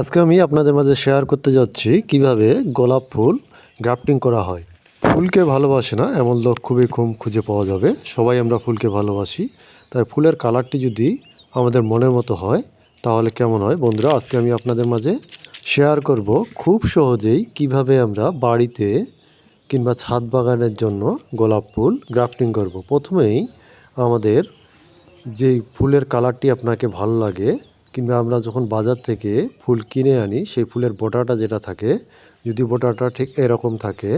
আজকে আমি আপনাদের মাঝে শেয়ার করতে যাচ্ছি কীভাবে গোলাপ ফুল গ্রাফটিং করা হয়। ফুলকে ভালোবাসে না, এমন লোক খুবই কম খুঁজে পাওয়া যাবে। সবাই আমরা ফুলকে ভালোবাসি। তাই ফুলের কালারটি যদি আমাদের মনের মতো হয়, তাহলে কেমন হয়? বন্ধুরা, আজকে আমি আপনাদের মাঝে শেয়ার করব খুব সহজেই কীভাবে আমরা বাড়িতে কিংবা ছাদ বাগানের জন্য গোলাপ ফুল গ্রাফটিং করব। প্রথমেই আমাদের যেই ফুলের কালারটি আপনাকে ভালো লাগে কিংবা আমরা যখন বাজার থেকে ফুল কিনে আনি, সেই ফুলের বোটাটা যেটা থাকে, যদি বোটাটা ঠিক এরকম থাকে,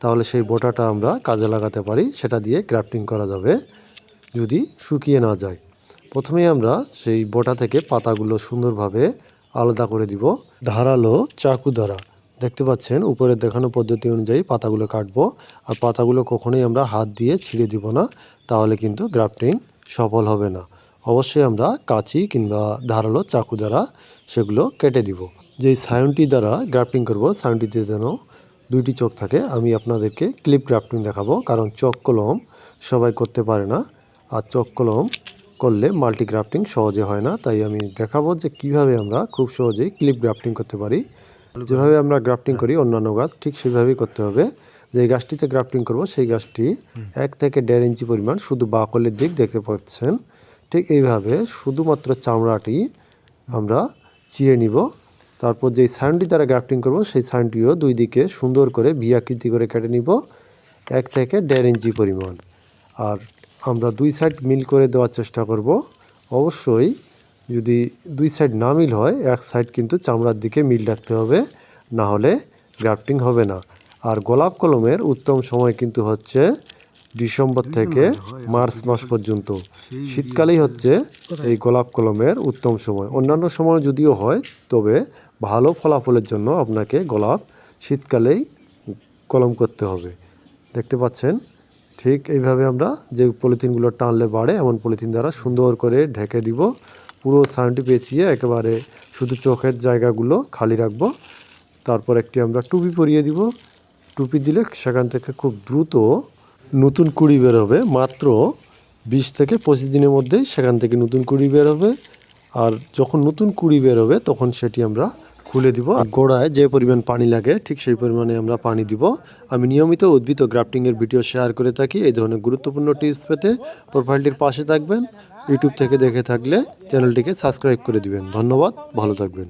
তাহলে সেই বোটাটা আমরা কাজে লাগাতে পারি। সেটা দিয়ে গ্রাফটিং করা যাবে যদি শুকিয়ে না যায়। প্রথমেই আমরা সেই বোটা থেকে পাতাগুলো সুন্দরভাবে আলাদা করে দিব। ধারালো চাকু দ্বারা। দেখতে পাচ্ছেন উপরে দেখানো পদ্ধতি অনুযায়ী পাতাগুলো কাটবো। আর পাতাগুলো কখনোই আমরা হাত দিয়ে ছিঁড়ে দিব না, তাহলে কিন্তু গ্রাফটিং সফল হবে না। অবশ্যই আমরা কাঁচি কিংবা ধারালো চাকু দ্বারা সেগুলো কেটে দিব। যেই সায়নটি দ্বারা গ্রাফটিং করব সায়নটিতে যেন দুইটি চোখ থাকে আমি আপনাদেরকে ক্লিপ গ্রাফটিং দেখাবো। কারণ চক কলম সবাই করতে পারে না আর চক কলম করলে মাল্টি গ্রাফটিং সহজে হয় না। তাই আমি দেখাবো যে কীভাবে আমরা খুব সহজেই ক্লিপ গ্রাফটিং করতে পারি। যেভাবে আমরা গ্রাফটিং করি অন্যান্য গাছ ঠিক সেভাবেই করতে হবে। যে গাছটিতে গ্রাফটিং করব সেই গাছটি এক থেকে দেড় ইঞ্চি পরিমাণ শুধু বাকলের দিক দেখতে পাচ্ছেন। ঠিক এইভাবে শুধুমাত্র চামড়াটি আমরা চিড়ে নিব। তারপর যেই সাইনটি দ্বারা গ্রাফটিং করব, সেই সাইনটিও দুই দিকে সুন্দর করে বিয়াকৃতি করে কেটে নিব। এক থেকে দেড় ইঞ্চি পরিমাণ। আর আমরা দুই সাইড মিল করে দেওয়ার চেষ্টা করব। অবশ্যই যদি দুই সাইড না মিল হয়, এক সাইড কিন্তু চামড়ার দিকে মিল রাখতে হবে, না হলে গ্রাফটিং হবে না। আর গোলাপ কলমের উত্তম সময় কিন্তু হচ্ছে ডিসেম্বর থেকে মার্চ মাস পর্যন্ত। শীতকালেই হচ্ছে এই গোলাপ কলমের উত্তম সময়। অন্যান্য সময় যদিও হয় তবে ভালো ফলাফলের জন্য আপনাকে গোলাপ শীতকালেই কলম করতে হবে। দেখতে পাচ্ছেন? ঠিক এইভাবে আমরা যে পলিথিনগুলো টানলে বাড়ে এমন পলিথিন দ্বারা সুন্দর করে ঢেকে দিব। পুরো সাউন্ডটি পেঁচিয়ে একেবারে শুধু চোখের জায়গাগুলো খালি রাখব। তারপর একটি আমরা টুপি পরিয়ে দিব। টুপি দিলে সেখান থেকে খুব দ্রুত নতুন কুড়ি বের হবে, মাত্র বিশ থেকে পঁচিশ দিনের মধ্যেই সেখান থেকে নতুন কুড়ি বের হবে। আর যখন নতুন কুড়ি বের হবে, তখন সেটি আমরা খুলে দিব। আর গোড়ায় যে পরিমাণ পানি লাগে, ঠিক সেই পরিমাণে আমরা পানি দিব। আমি নিয়মিত উদ্ভিদ ও গ্রাফটিংয়ের ভিডিও শেয়ার করে থাকি, এই ধরনের গুরুত্বপূর্ণ টিপস পেতে প্রোফাইলটির পাশে থাকবেন। ইউটিউব থেকে দেখে থাকলে চ্যানেলটিকে সাবস্ক্রাইব করে দিবেন। ধন্যবাদ, ভালো থাকবেন।